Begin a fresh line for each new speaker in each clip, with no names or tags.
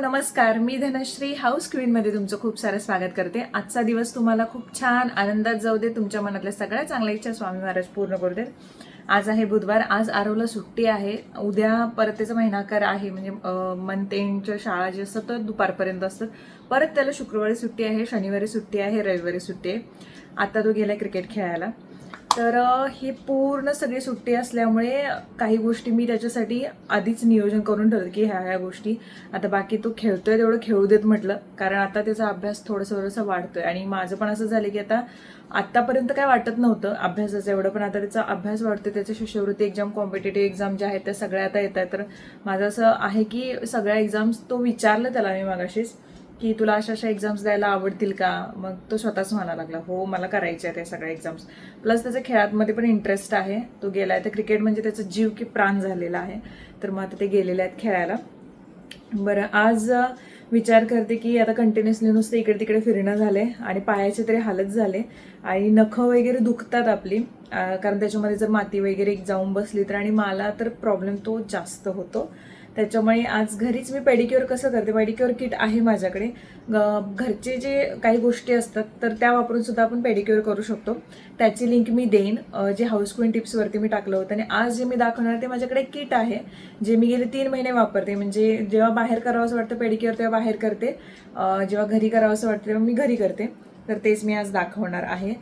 नमस्कार. मी धनश्री हाऊस क्वीनमध्ये तुमचं खूप सारं स्वागत करते. आजचा दिवस तुम्हाला खूप छान आनंदात जाऊ दे. तुमच्या मनातल्या सगळ्या चांगल्या इच्छा स्वामी महाराज पूर्ण करू देत. आज आहे बुधवार. आज आरवला सुट्टी आहे. उद्या परत त्याचा महिनाकार आहे. म्हणजे मंथ एंडच्या शाळा जे असतात तर दुपारपर्यंत असतात. परत त्याला शुक्रवारी सुट्टी आहे शनिवारी सुट्टी आहे रविवारी सुट्टी आहे. आता तो गेला क्रिकेट खेळायला. तर ही पूर्ण सगळी सुट्टी असल्यामुळे काही गोष्टी मी त्याच्यासाठी आधीच नियोजन करून ठेवलं की ह्या ह्या गोष्टी. आता बाकी तो खेळतोय तेवढं खेळू देत म्हटलं. कारण आता त्याचा अभ्यास थोडंसं थोडंसं वाढतोय. आणि माझं पण असं झालं की आता आत्तापर्यंत काय वाटत नव्हतं अभ्यासाचं एवढं पण आता त्याचा अभ्यास वाढतोय त्याच्या शिष्यवृत्ती एक्झाम कॉम्पिटेटिव्ह एक्झाम ज्या आहेत त्या सगळ्या आता येत आहेत तर माझं असं आहे की सगळ्या एक्झाम्स तो विचारलं त्याला मी मागाशीच. की तुला अशा अशा एक्झाम्स द्यायला आवडतील का? मग तो स्वतःच म्हणायला लागला हो मला करायचे आहे ते सगळ्या एक्झाम्स प्लस त्याच्या खेळातमध्ये पण इंटरेस्ट आहे. तो गेला आहे तर क्रिकेट म्हणजे त्याचा जीव की प्राण झालेला आहे. तर मग आता ते गेलेले आहेत खेळायला. बरं आज विचार करते की आता कंटिन्युअसली नुसतं इकडे तिकडे फिरणं झाले आणि पायाचे तरी हालत झाले. आणि नखं वगैरे दुखतात आपली. कारण त्याच्यामध्ये जर माती वगैरे एक जाऊन बसली तर आणि मला तर प्रॉब्लेम तो जास्त होतो. त्याच्यामुळे आज घरीच मी पेडिक्युअर कसं करते? पेडिक्युअर किट आहे माझ्याकडे. घरचे जे काही गोष्टी असतात तर त्या वापरून सुद्धा आपण पेडिक्युअर करू शकतो. त्याची लिंक मी देईन. जे हाऊस क्वीन टिप्सवरती मी टाकलं होतं आणि आज जे मी दाखवणार ते माझ्याकडे किट आहे जे मी गेले तीन महिने वापरते. म्हणजे जेव्हा बाहेर करावं असं वाटतं पेडिक्युअर तेव्हा बाहेर करते. जेव्हा घरी करावं असं वाटतं तेव्हा मी घरी करते. तर तेच मी आज दाखवणार आहे.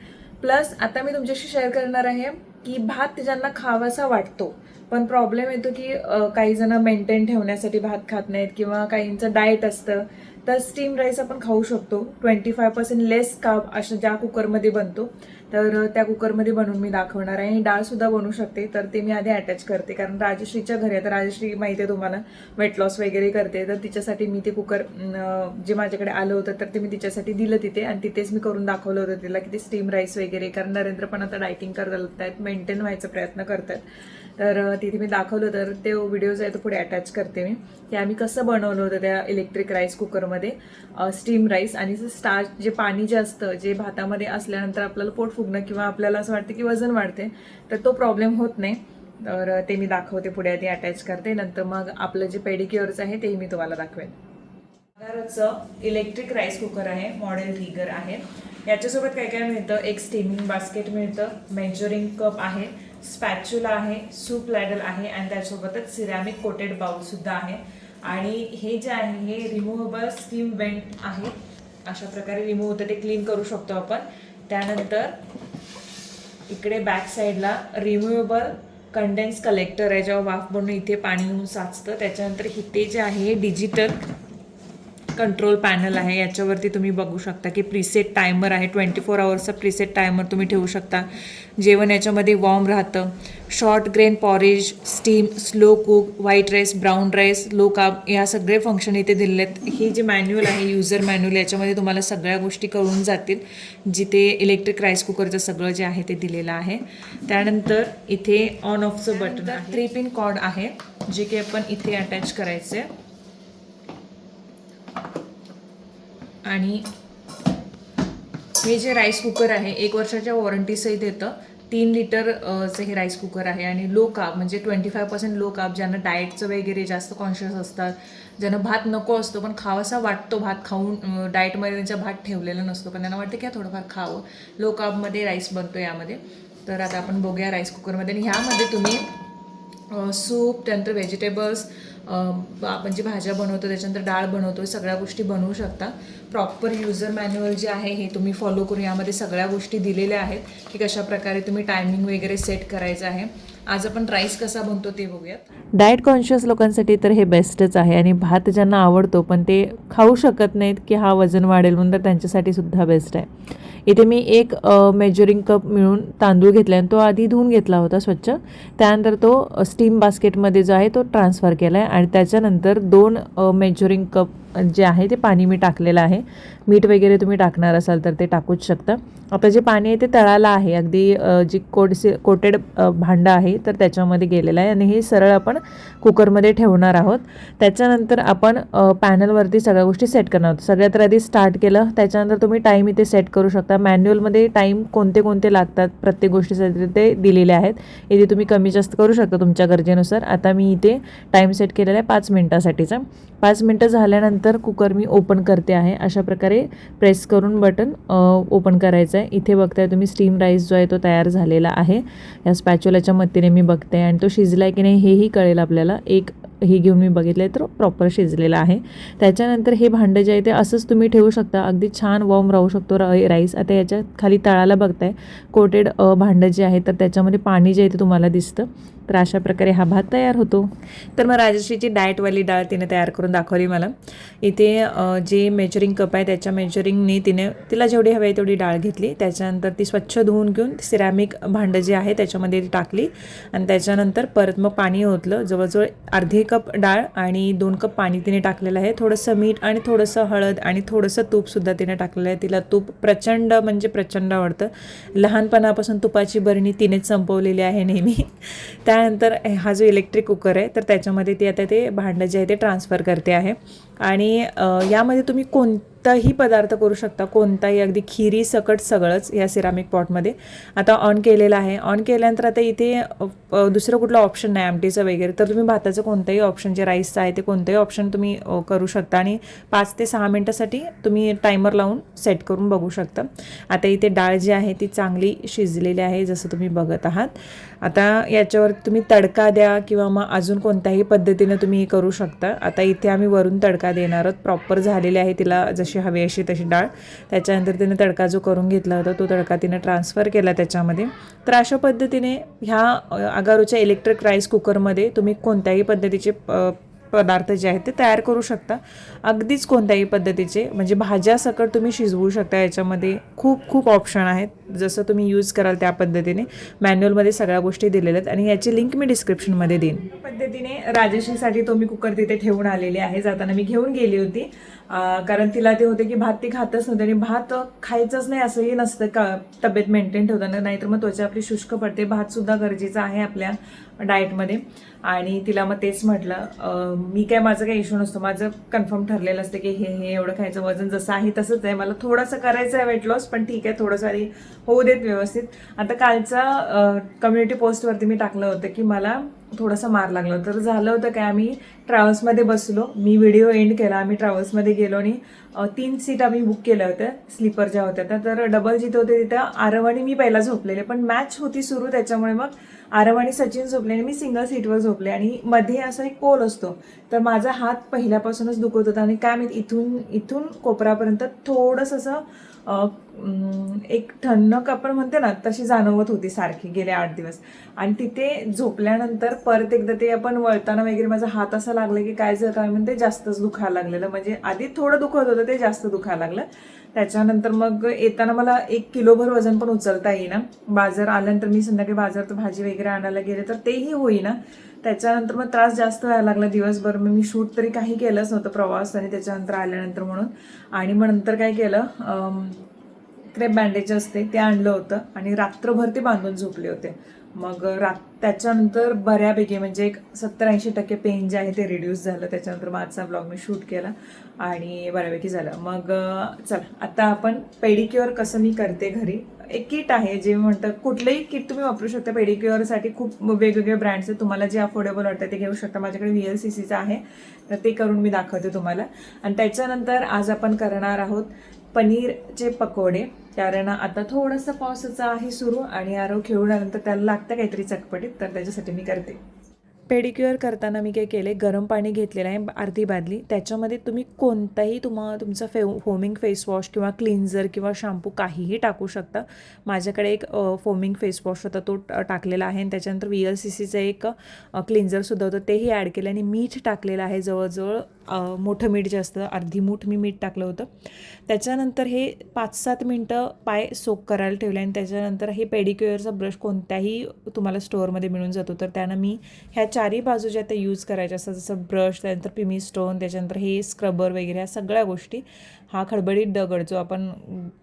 प्लस आता मी तुमच्याशी शेअर करणार आहे की भात ज्यांना खावासा वाटतो. पण प्रॉब्लेम येतो की काही जण मेंटेन ठेवण्यासाठी भात खात नाहीत किंवा काहींचं डाएट असतं तर स्टीम राईस आपण खाऊ शकतो. ट्वेंटी फाय पर्सेंट लेस काप अशा ज्या कुकरमध्ये बनतो. तर त्या कुकरमध्ये बनवून मी दाखवणार आहे. आणि डाळसुद्धा बनवू शकते. तर ते मी आधी अटॅच करते. कारण राजश्रीच्या घरी आहे तर राजश्री माहिती आहे तुम्हाला वेट लॉस वगैरे करते. तर तिच्यासाठी मी ते कुकर जे माझ्याकडे आलं होतं तर ते मी तिच्यासाठी दिलं तिथे. आणि तिथेच मी करून दाखवलं होतं तिला की ते स्टीम राईस वगैरे. कारण नरेंद्र पण आता डायटिंग करत लागत आहेत मेंटेन व्हायचा प्रयत्न करतात. तर तिथे मी दाखवलं तर ते व्हिडिओज आहे तो पुढे अटॅच करते मी. ते आम्ही कसं बनवलं होतं त्या इलेक्ट्रिक राईस कुकरमध्ये? स्टीम राईस आणि स्टार्च जे पाणी जे असतं जे भातामध्ये असल्यानंतर आपल्याला पोट फुगणं किंवा आपल्याला असं वाटतं की वजन वाढते तर तो प्रॉब्लेम होत नाही. तर ते मी दाखवते पुढे आधी अटॅच करते. नंतर मग आपलं जे पेडिक्युअर्स आहे तेही मी तुम्हाला दाखवेन. आधारचं इलेक्ट्रिक राईस कुकर आहे मॉडेल रिगर आहे. याच्यासोबत काय काय मिळतं? एक स्टीमिंग बास्केट मिळतं मेजरिंग कप आहे स्पॅच्युला आहे सूप लॅडल आहे आणि त्यासोबतच सिरॅमिक कोटेड बाउलसुद्धा आहे. आणि हे जे आहे हे रिमूव्हेबल स्टीम वेंट आहे. अशा प्रकारे रिमूव्ह होतं ते क्लीन करू शकतो आपण. त्यानंतर इकडे बॅक साईडला रिमुवेबल कंडेन्स कलेक्टर आहे जेव्हा वाफ बनून इथे पाणी येऊन साचतं त्याच्यानंतर इथे जे आहे डिजिटल कंट्रोल पॅनल आहे. याच्यावरती तुम्ही बघू शकता की प्रीसेट टायमर आहे. ट्वेंटी फोर आवर्सचा प्रीसेट टायमर तुम्ही ठेवू शकता. जेवण याच्यामध्ये वॉर्म राहतं. Short grain porridge steam slow cook white rice brown rice low carb या सगळे फंक्शन इथे दिलेले आहेत हे जे मॅन्युअल आहे युजर मॅन्युअल याच्यामध्ये तुम्हाला सगळ्या गोष्टी कळून जातील. जिथे इलेक्ट्रिक राईस कुकरचं सगळं जे आहे ते दिलेलं आहे. त्यानंतर इथे ऑन ऑफचं बटन थ्री पिन कॉर्ड आहे जे की आपण इथे अटॅच करायचं आहे आणि हे जे राईस कुकर आहे एक वर्षाच्या वॉरंटीसहित येतं. तीन लिटरचं हे राईस कुकर आहे आणि लो काप म्हणजे ट्वेंटी फाय पर्सेंट लो काप ज्यांना डाएटचं वगैरे जास्त कॉन्शियस असतात ज्यांना भात नको असतो पण खावासा वाटतो भात खाऊन डाएटमध्ये त्यांचा भात ठेवलेला नसतो पण त्यांना वाटतं की हा थोडंफार खावं. लो कापमध्ये राईस बनतो यामध्ये. तर आता आपण बघूया राईस कुकरमध्ये आणि ह्यामध्ये तुम्ही सूप त्यानंतर व्हेजिटेबल्स आपण जी भाज्या बनवतो त्याच्यानंतर डाळ बनवतो सगळ्या गोष्टी बनवू शकता. प्रॉपर युजर मॅन्युअल जे आहे हे तुम्ही फॉलो करून यामध्ये सगळ्या गोष्टी दिलेल्या आहेत की कशा प्रकारे तुम्ही टायमिंग वगैरे सेट करायचं आहे. आज आपण राईस कसा बनतो ते बघूयात.
डाएट कॉन्शियस लोकांसाठी तर हे बेस्टच आहे आणि भात ज्यांना आवडतो पण ते खाऊ शकत नाहीत की हा वजन वाढेल म्हणून तर त्यांच्यासाठी सुद्धा बेस्ट आहे. इथे मी एक मेजरिंग कप मिळून तांदूळ घेतला आणि तो आधी धुवून घेतला होता स्वच्छ. त्यानंतर तो स्टीम बास्केटमध्ये जो आहे तो ट्रान्सफर केला आहे आणि त्याच्यानंतर दोन मेजरिंग कप जे आहे ते पाणी मी टाकलेलं आहे. मीठ वगैरे तुम्ही टाकणार असाल तर ते टाकूच शकता. आपलं जे पाणी आहे ते तळाला आहे. अगदी जी कोडसे कोटेड भांडं आहे तर त्याच्यामध्ये गेलेलं आहे आणि हे सरळ आपण कुकरमध्ये ठेवणार आहोत. त्याच्यानंतर आपण पॅनलवरती सगळ्या गोष्टी सेट करणार आहोत. सगळ्यात आधी स्टार्ट केलं. त्याच्यानंतर तुम्ही टाईम इथे सेट करू शकता. मॅन्युअलमध्ये टाईम कोणते कोणते लागतात प्रत्येक गोष्टीसाठी ते दिलेले आहेत. इथे तुम्ही कमी जास्त करू शकता तुमच्या गरजेनुसार. आता मी इथे टाईम सेट केलेला आहे पाच मिनटासाठीचा. पाच मिनटं झाल्यानंतर कुकर मी ओपन करते आहे. अशा प्रकारे प्रेस करून बटन ओपन करायचं आहे. इथे बघताय तुम्ही स्टीम राईस जो आहे तो तयार झालेला आहे. या स्पॅच्युलाच्या मदतीने मी बघते आणि तो शिजला आहे की नाही हेही कळेल आपल्याला. एक हे घेऊन मी बघितलं तर प्रॉपर शिजलेलं आहे. त्याच्यानंतर हे भांडं जे आहे ते असंच तुम्ही ठेवू शकता. अगदी छान वॉर्म राहू शकतो राईस आता याच्या खाली तळाला बघताय कोटेड भांडं जे आहे तर त्याच्यामध्ये पाणी जे आहे ते तुम्हाला दिसतं. तर अशा प्रकारे हा भात तयार होतो.
तर मग राजश्रीची डाएटवाली डाळ तिने तयार करून दाखवली मला. इथे जे मेजरिंग कप आहे त्याच्या मेजरिंगने तिने तिला जेवढी हवी आहे तेवढी डाळ घेतली. त्याच्यानंतर ती स्वच्छ धुवून घेऊन सिरॅमिक भांडं जे आहे त्याच्यामध्ये ती टाकली. आणि त्याच्यानंतर परत मग पाणी ओतलं. जवळजवळ अर्धे कप डाळ आणि दोन कप पाणी तिने टाकलेलं आहे. थोडंसं मीठ आणि थोडंसं हळद आणि थोडंसं तूपसुद्धा तिने टाकलेलं आहे. तिला तूप प्रचंड म्हणजे प्रचंड आवडतं. लहानपणापासून तुपाची बरणी तिनेच संपवलेली आहे नेहमी. त्या त्यानंतर हा जो इलेक्ट्रिक कुकर आहे तर त्याच्यामध्ये ती आता ते भांडं जे आहे ते ट्रान्सफर करते आहे. आणि यामध्ये तुम्ही कोणताही पदार्थ करू शकता कोणताही अगदी खिरी सकट सगळंच या सिरामिक पॉटमध्ये आता ऑन केलेलं आहे. ऑन केल्यानंतर आता इथे दुसरं कुठलं ऑप्शन नाही आमटीचं वगैरे. तर तुम्ही भाताचं कोणतंही ऑप्शन जे राईसचं आहे ते कोणतंही ऑप्शन तुम्ही करू शकता. आणि पाच ते सहा मिनटासाठी तुम्ही टायमर लावून सेट करून बघू शकता. आता इथे डाळ जी आहे ती चांगली शिजलेली आहे जसं तुम्ही बघत आहात. आता याच्यावर तुम्ही तडका द्या किंवा मग अजून कोणत्याही पद्धतीनं तुम्ही हे करू शकता. आता इथे आम्ही वरून तडका देणार आहोत. प्रॉपर झालेली आहे तिला जशी हवी अशी तशी डाळ. त्याच्यानंतर तिने तडका जो करून घेतला होता तो तडका तिने ट्रान्सफर केला त्याच्यामध्ये. तर अशा पद्धतीने ह्या अ, अगारोच्या इलेक्ट्रिक राईस कुकरमध्ये तुम्ही कोणत्याही पद्धतीचे प- पदार्थ जे आहेत ते तयार करू शकता. अगदीच कोणत्याही पद्धतीचे म्हणजे भाज्या सकट तुम्ही शिजवू शकता याच्यामध्ये खूप खूप ऑप्शन आहेत. जसं तुम्ही यूज कराल त्या पद्धतीने. मॅन्युअलमध्ये सगळ्या गोष्टी दिलेल्या आहेत आणि याची लिंक मी डिस्क्रिप्शनमध्ये देईन. पद्धतीने राजश्रीसाठी तो मी कुकर तिथे ठेवून आलेली आहे. जाताना मी घेऊन गेली होती. कारण तिला ते होते की भात ती खातच नव्हते आणि भात खायचंच नाही असंही नसतं का तब्येत मेंटेन ठेवताना. नाहीतर मग त्वचा आपली शुष्क पडते. भातसुद्धा गरजेचं गरजेचा आहे आपल्या डाएटमध्ये आणि तिला मग तेच म्हटलं मी काय माझं काही इश्यू नसतो. माझं कन्फर्म ठरलेलं असतं की हे हे एवढं खायचं वजन जसं आहे तसंच आहे. मला थोडंसं करायचं आहे वेट लॉस पण ठीक आहे थोडंसं आधी होऊ देत व्यवस्थित. आता कालचा कम्युनिटी पोस्टवरती मी टाकलं होतं की मला थोडासा मार लागला. तर झालं होतं काय आम्ही ट्रॅव्हल्समध्ये बसलो. मी व्हिडिओ एंड केला आम्ही ट्रॅव्हल्समध्ये गेलो आणि तीन सीट आम्ही बुक केल्या होत्या स्लीपर ज्या होत्या त्या. तर डबल जिथे होते तिथं आरव आणि मी पहिला झोपलेले पण मॅच होती सुरू त्याच्यामुळे मग आरव आणि सचिन झोपले आणि मी सिंगल सीटवर झोपले. आणि मध्ये असा एक पोल असतो. तर माझा हात पहिल्यापासूनच दुखत होता आणि काय मी इथून इथून कोपरापर्यंत थोडंसं असं एक ठणक आपण म्हणते ना तशी जाणवत होती सारखी गेले आठ दिवस. आणि तिथे झोपल्यानंतर परत एकदा ते आपण वळताना वगैरे माझा हात असा लागला की काय जर काय म्हणते जास्तच दुखायला लागलेलं. म्हणजे आधी थोडं दुखत होतं ते जास्त दुखायला लागलं. त्याच्यानंतर मग येताना मला एक किलोभर वजन पण उचलता येईना. बाजार आल्यानंतर मी संध्याकाळी बाजारात भाजी वगैरे आणायला गेले तर तेही होईना. त्याच्यानंतर मग त्रास जास्त व्हायला लागला. दिवसभर मग मी शूट तरी काही केलंच नव्हतं प्रवास आणि त्याच्यानंतर आल्यानंतर म्हणून. आणि मग नंतर काय केलं क्रेप बँडेज असते ते आणलं होतं आणि रात्रभर ते बांधून झोपले होते. मग रात त्याच्यानंतर बऱ्यापैकी म्हणजे एक सत्तर ऐंशी टक्के पेन जे आहे ते रिड्यूस झालं. त्याच्यानंतर माझा ब्लॉग मी शूट केला आणि बऱ्यापैकी झालं. मग चला. आता आपण पेडिक्युअर कसं मी करते घरी? एक किट आहे जे मी म्हणतं कुठलंही किट तुम्ही वापरू शकता. पेडिक्युअरसाठी खूप वेगवेगळे ब्रँड्स आहेत. तुम्हाला जे अफोर्डेबल वाटतं ते घेऊ शकता. माझ्याकडे व्ही एल सी सीचं आहे. तर ते करून मी दाखवते तुम्हाला. आणि त्याच्यानंतर आज आपण करणार आहोत पनीरचे पकोडे. कारण आता थोडंसं पावसाचं आहे सुरू आणि आरव खेळून आल्यानंतर त्याला लागतं काहीतरी चटपटीत तर त्याच्यासाठी मी करते. पेडिक्युअर करताना मी काय केले गरम पाणी घेतलेलं आहे अर्धी बादली. त्याच्यामध्ये तुम्ही कोणताही तुम्हा तुमचा फे फोमिंग फेसवॉश किंवा क्लिन्झर किंवा शॅम्पू काहीही टाकू शकता. माझ्याकडे एक फोमिंग फेसवॉश होता तो ट- टाकलेला आहे. आणि त्याच्यानंतर व्ही एल सी सीचं एक क्लिन्झरसुद्धा होतं तेही ॲड केलं. आणि मीठ टाकलेलं आहे जवळजवळ मोठं मीठ जे असतं अर्धी मूठ मी मीठ टाकलं होतं. त्याच्यानंतर हे पाच सात मिनटं पाय सोक करायला ठेवले आणि त्याच्यानंतर हे पेडिक्युअरचा ब्रश कोणत्याही तुम्हाला स्टोअरमध्ये मिळून जातो. तर त्यानं मी ह्या चारही बाजू ज्या त्या यूज करायच्या. असतात जसं ब्रश त्यानंतर पिमी स्टोन त्याच्यानंतर हे स्क्रबर वगैरे ह्या सगळ्या गोष्टी हा खडबडीत दगड जो आपण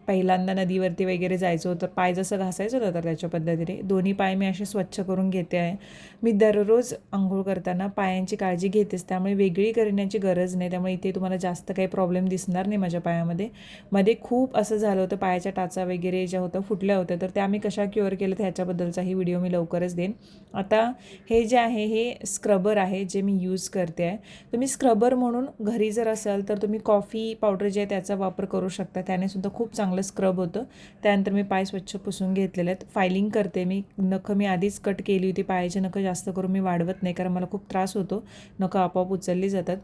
पहिल्यांदा नदीवरती वगैरे जायचो तर पाय जसं घासायचं होतं तर त्याच्या पद्धतीने. दोन्ही पाय मी असे स्वच्छ करून घेते आहे. मी दररोज आंघोळ करताना पायांची काळजी घेतेच. त्यामुळे वेगळी करण्याची गरज नाही. त्यामुळे इथे तुम्हाला जास्त काही प्रॉब्लेम दिसणार नाही माझ्या पायामध्ये. मध्ये खूप असं झालं होतं पायाच्या टाचा वगैरे ज्या होत्या फुटल्या होत्या. तर त्या मी कशा क्युअर केलं तर ह्याच्याबद्दलचाही व्हिडिओ मी लवकरच देईन. आता हे जे आहे हे स्क्रबर आहे जे मी यूज करते आहे. तुम्ही स्क्रबर म्हणून घरी जर असाल तर तुम्ही कॉफी पावडर जे आहे त्याचा वापर करू शकता. त्याने सुद्धा खूप चांगलं स्क्रब होतं. त्यानंतर मी पाय स्वच्छ पुसून घेतलेले आहेत. फायलिंग करते मी. नखं मी आधीच कट केली होती. पायाची नखं जास्त करून मी वाढवत नाही कारण मला खूप त्रास होतो. नखं आपोआप उचलली जातात.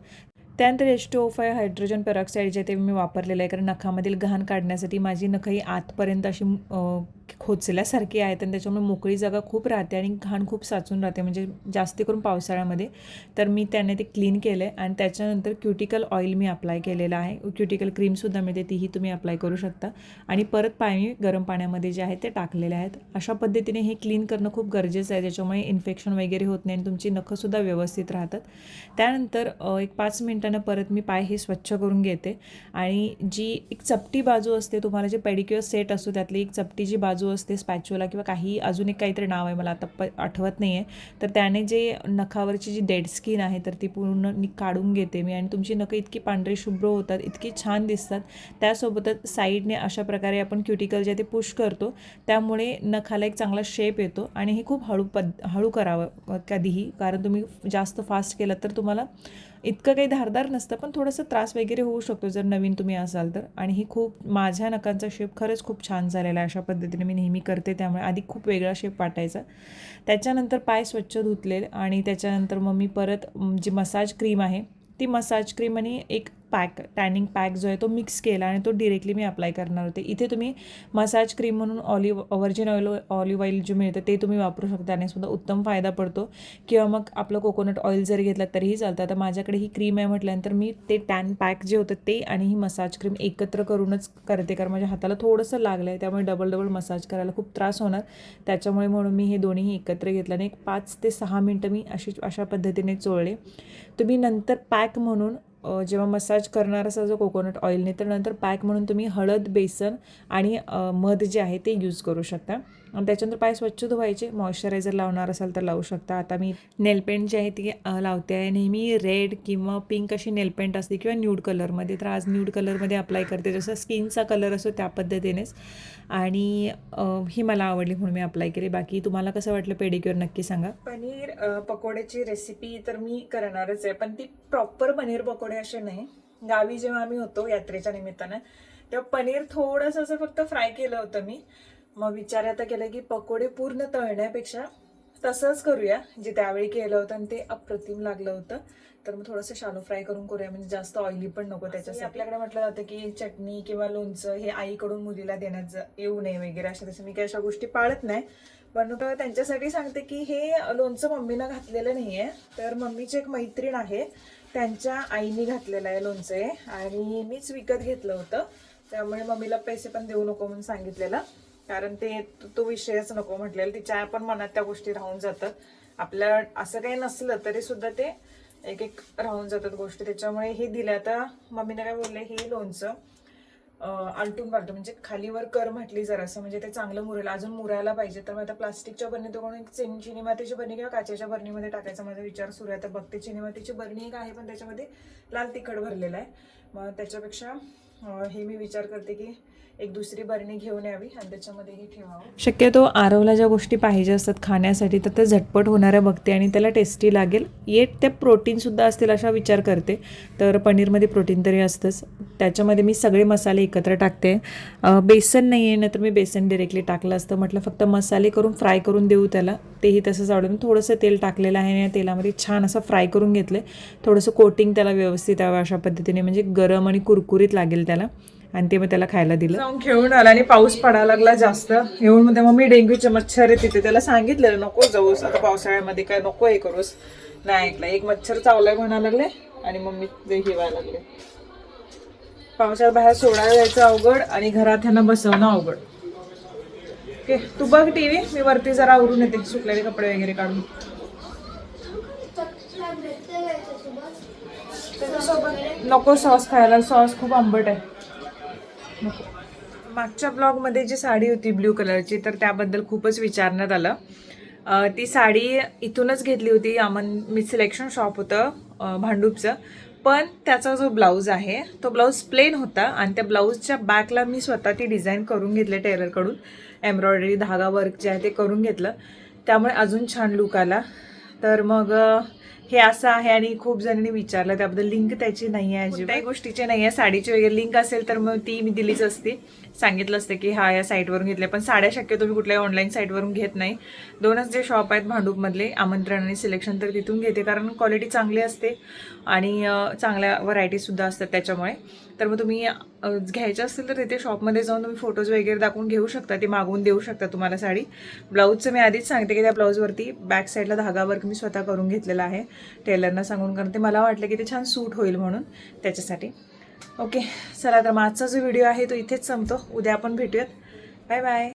त्यानंतर एच टू ओ फाय हायड्रोजन पेरॉक्साईड जे ते मी वापरलेलं आहे कारण नखामधील घाण काढण्यासाठी माझी नखं ही आतपर्यंत अशी खोचल्यासारखी आहेत आणि त्याच्यामुळे मोकळी जागा खूप राहते आणि घाण खूप साचून राहते. म्हणजे जास्ती करून पावसाळ्यामध्ये. तर मी त्याने ते क्लीन केलं आहे आणि त्याच्यानंतर क्युटिकल ऑइल मी अप्लाय केलेलं आहे. क्युटिकल क्रीमसुद्धा मिळते तीही तुम्ही अप्लाय करू शकता. आणि परत पाय मी गरम पाण्यामध्ये जे आहे ते टाकलेले आहेत. अशा पद्धतीने हे क्लीन करणं खूप गरजेचं आहे. त्याच्यामुळे इन्फेक्शन वगैरे होत नाही आणि तुमची नखंसुद्धा व्यवस्थित राहतात. त्यानंतर एक पाच मिनिटानं परत मी पाय हे स्वच्छ करून घेते. आणि जी एक चपटी बाजू असते तुम्हाला जे पेडिक्युअर सेट असतो त्यातली एक चपटी जी बाजू असते स्पॅच्युला किंवा काही अजून एक काहीतरी नाव आहे मला आता प आठवत नाही आहे तर त्याने जे नखावरची जी डेड स्किन आहे तर ती पूर्ण काढून घेते मी. आणि तुमची नखं इतकी पांढरी शुभ्र होतात इतकी छान दिसतात. त्यासोबतच साईडने अशा प्रकारे आपण क्युटिकल जे ते पुश करतो. त्यामुळे नखाला एक चांगला शेप येतो आणि हे खूप हळू पद हळू करावं कधीही. कारण तुम्ही जास्त फास्ट केलं तर तुम्हाला इतकं काही धारदार नसतं पण थोडंसं त्रास वगैरे होऊ शकतो जर नवीन तुम्ही असाल तर. आणि ही खूप माझ्या नखांचा शेप खरंच खूप छान झालेला आहे. अशा पद्धतीने मी नेहमी करते त्यामुळे आधी खूप वेगळा शेप वाटायचा. त्याच्यानंतर पाय स्वच्छ धुतले आणि त्याच्यानंतर मग मी परत जी मसाज क्रीम आहे ती मसाज क्रीम आणि एक पॅक टॅनिंग पॅक जो आहे तो मिक्स केला आणि तो डिरेक्टली मी अप्लाय करणार होते. इथे तुम्ही मसाज क्रीम म्हणून olive virgin oil olive oil जे मिळतं ते तुम्ही वापरू शकता. आणि सुद्धा उत्तम फायदा पडतो. किंवा मग आपलं कोकोनट ऑइल जरी घेतलं तरीही चालतं. आता माझ्याकडे ही क्रीम आहे म्हटल्यानंतर मी ते टॅन पॅक जे होतं ते आणि ही मसाज क्रीम एकत्र करूनच करते. कारण माझ्या हाताला थोडंसं लागलं आहे त्यामुळे डबल डबल मसाज करायला खूप त्रास होणार. त्याच्यामुळे म्हणून मी हे दोन्हीही एकत्र घेतलं आणि एक पाच ते सहा मिनटं मी अशी अशा पद्धतीने चोळले. तुम्ही नंतर पॅक म्हणून जेव्हा मसाज करणार असाल जो कोकोनट ऑइलने तर नंतर पॅक म्हणून तुम्ही हळद बेसन आणि मध जे आहे ते यूज करू शकता. आणि त्याच्यानंतर पाय स्वच्छ धुवायचे. मॉइश्चरायझर लावणार असाल तर लावू शकता. आता मी नेलपेंट जी आहे ती लावते आहे. नेहमी रेड किंवा पिंक अशी नेलपेंट असते किंवा न्यूड कलरमध्ये तर आज न्यूड कलरमध्ये अप्लाय करते. जसं स्किनचा कलर असतो त्या पद्धतीनेच. आणि ही मला आवडली म्हणून मी अप्लाय केली. बाकी तुम्हाला कसं वाटलं पेडिक्युअर नक्की सांगा.
पनीर पकोड्याची रेसिपी तर मी करणारच आहे. पण ती प्रॉपर पनीर पकोडे असे नाही. गावी जेव्हा आम्ही होतो यात्रेच्या निमित्तानं तेव्हा पनीर थोडंसं असं फक्त फ्राय केलं होतं मी. मग विचार आता केला की पकोडे पूर्ण तळण्यापेक्षा तसंच करूया. जे त्यावेळी केलं होतं आणि ते अप्रतिम लागलं होतं. तर मग थोडंसं शालो फ्राय करून करूया. म्हणजे जास्त ऑइली पण नको त्याच्यासाठी. आपल्याकडे म्हटलं जातं की चटणी किंवा लोणचं हे आईकडून मुलीला देण्यात येऊ नये वगैरे अशा तसं. मी काही अशा गोष्टी पाळत नाही. पण त्यांच्यासाठी सांगते की हे लोणचं मम्मीनं घातलेलं नाही आहे तर मम्मीची एक मैत्रीण आहे. त्यांच्या आईने घातलेलं आहे लोणचं आहे आणि मीच विकत घेतलं होतं. त्यामुळे मम्मीला पैसे पण देऊ नको म्हणून सांगितलेलं. कारण ते तो- विषयच नको म्हटलेलं. तिच्या पण मनात त्या गोष्टी राहून जातात. आपल्या असं काही नसलं तरी सुद्धा ते एक एक राहून जातात गोष्टी. त्याच्यामुळे हे दिलं. आता मम्मीने काय बोलले? हे लोणचं. आलटून पालटून म्हणजे खालीवर कर म्हटली जरासं. म्हणजे ते चांगलं मुरेल. अजून मुरायला पाहिजे. तर मग आता प्लास्टिकच्या बरणीत कोण चिन चिनी मातीची बरणी किंवा काचेच्या बरणीमध्ये टाकायचा माझा विचार सुरू आहे. तर बघते चिनी मातीची बरणी एक आहे पण त्याच्यामध्ये लाल तिखट भरलेलं आहे. मग त्याच्यापेक्षा हे मी विचार करते की एक दुसरी बरणी घेऊन यावी आणि त्याच्यामध्ये हे ठेवावं.
शक्यतो आरवला ज्या गोष्टी पाहिजे असतात खाण्यासाठी तर ते झटपट होणाऱ्या बघते आणि त्याला टेस्टी लागेल. येत त्या प्रोटीनसुद्धा असतील असा विचार करते. तर पनीरमध्ये प्रोटीन तरी असतंच. त्याच्यामध्ये मी सगळे मसाले एकत्र टाकते. बेसन नाही आहे ना तर मी बेसन डिरेक्टली टाकलं असतं. म्हटलं फक्त मसाले करून फ्राय करून देऊ त्याला. तेही तसंच आवडेल थोडंसं तेल टाकलेलं आहे आणि या तेलामध्ये छान असं फ्राय करून घेतलं थोडंसं कोटिंग त्याला व्यवस्थित यावं अशा पद्धतीने. म्हणजे गरम आणि कुरकुरीत लागेल त्याला. आणि ते मग त्याला खायला दिलं.
जाऊन खेळून आला आणि पाऊस पडायला लागला जास्त. येऊन मग तेव्हा मी डेंग्यूचे मच्छर आहे तिथे. त्याला सांगितलेलं नको जाऊस आता पावसाळ्यामध्ये काय नको हे करूस. नाही ऐकलं एक मच्छर चावलाय म्हणायला लागले आणि मम्मी ते हिवायला लागले. पावसाळ्यात बाहेर सोडायला जायचं अवघड आणि घरात ह्यांना बसवणं अवघड. ओके तू बघ टीव्ही. मी वरती जरा आवरून येते सुकलेले कपडे वगैरे काढून. त्याच्यासोबत नको सॉस खायला. सॉस खूप आंबट आहे.
मागच्या ब्लॉगमध्ये जी साडी होती ब्ल्यू कलरची तर त्याबद्दल खूपच विचारण्यात आलं. ती साडी इथूनच घेतली होती. अमन मी सिलेक्शन शॉप होतं भांडूपचं. पण त्याचा जो ब्लाऊज आहे तो ब्लाऊज प्लेन होता आणि त्या ब्लाऊजच्या बॅकला मी स्वतः ती डिझाईन करून घेतले टेलरकडून. एम्ब्रॉयडरी धागा वर्क जे आहे ते करून घेतलं. त्यामुळे अजून छान लुक आला. तर मग हे असं आहे आणि खूप जणांनी विचारलं त्याबद्दल लिंक त्याची नाही आहे कोणत्याही गोष्टीची नाही आहे साडीची वगैरे लिंक असेल तर मग ती मी दिलीच असती. सांगितलं असतं की हा या साईटवरून घेतले पण साड्या शक्यतो मी कुठल्याही ऑनलाईन साईटवरून घेत नाही. दोनच जे शॉप आहेत भांडूपमधले आमंत्रण आणि सिलेक्शन तर तिथून घेते कारण क्वालिटी चांगली असते आणि चांगल्या व्हरायटीसुद्धा असतात त्याच्यामुळे. तर मग तुम्ही घ्यायचं असेल तर तिथे शॉपमध्ये जाऊन तुम्ही फोटोज वगैरे दाखवून घेऊ शकता ते मागवून देऊ शकता तुम्हाला साडी. ब्लाऊजचं मी आधीच सांगते की त्या ब्लाऊजवरती बॅक साईडला धागा वर्क मी स्वतः करून घेतलेला आहे. टेलरना सांगून कारण ते मला वाटलं की ते छान सूट होईल म्हणून त्याच्यासाठी. ओके चला तर मग आजचा जो व्हिडिओ आहे तो इथेच संपतो. उद्या आपण भेटूयात. Bye bye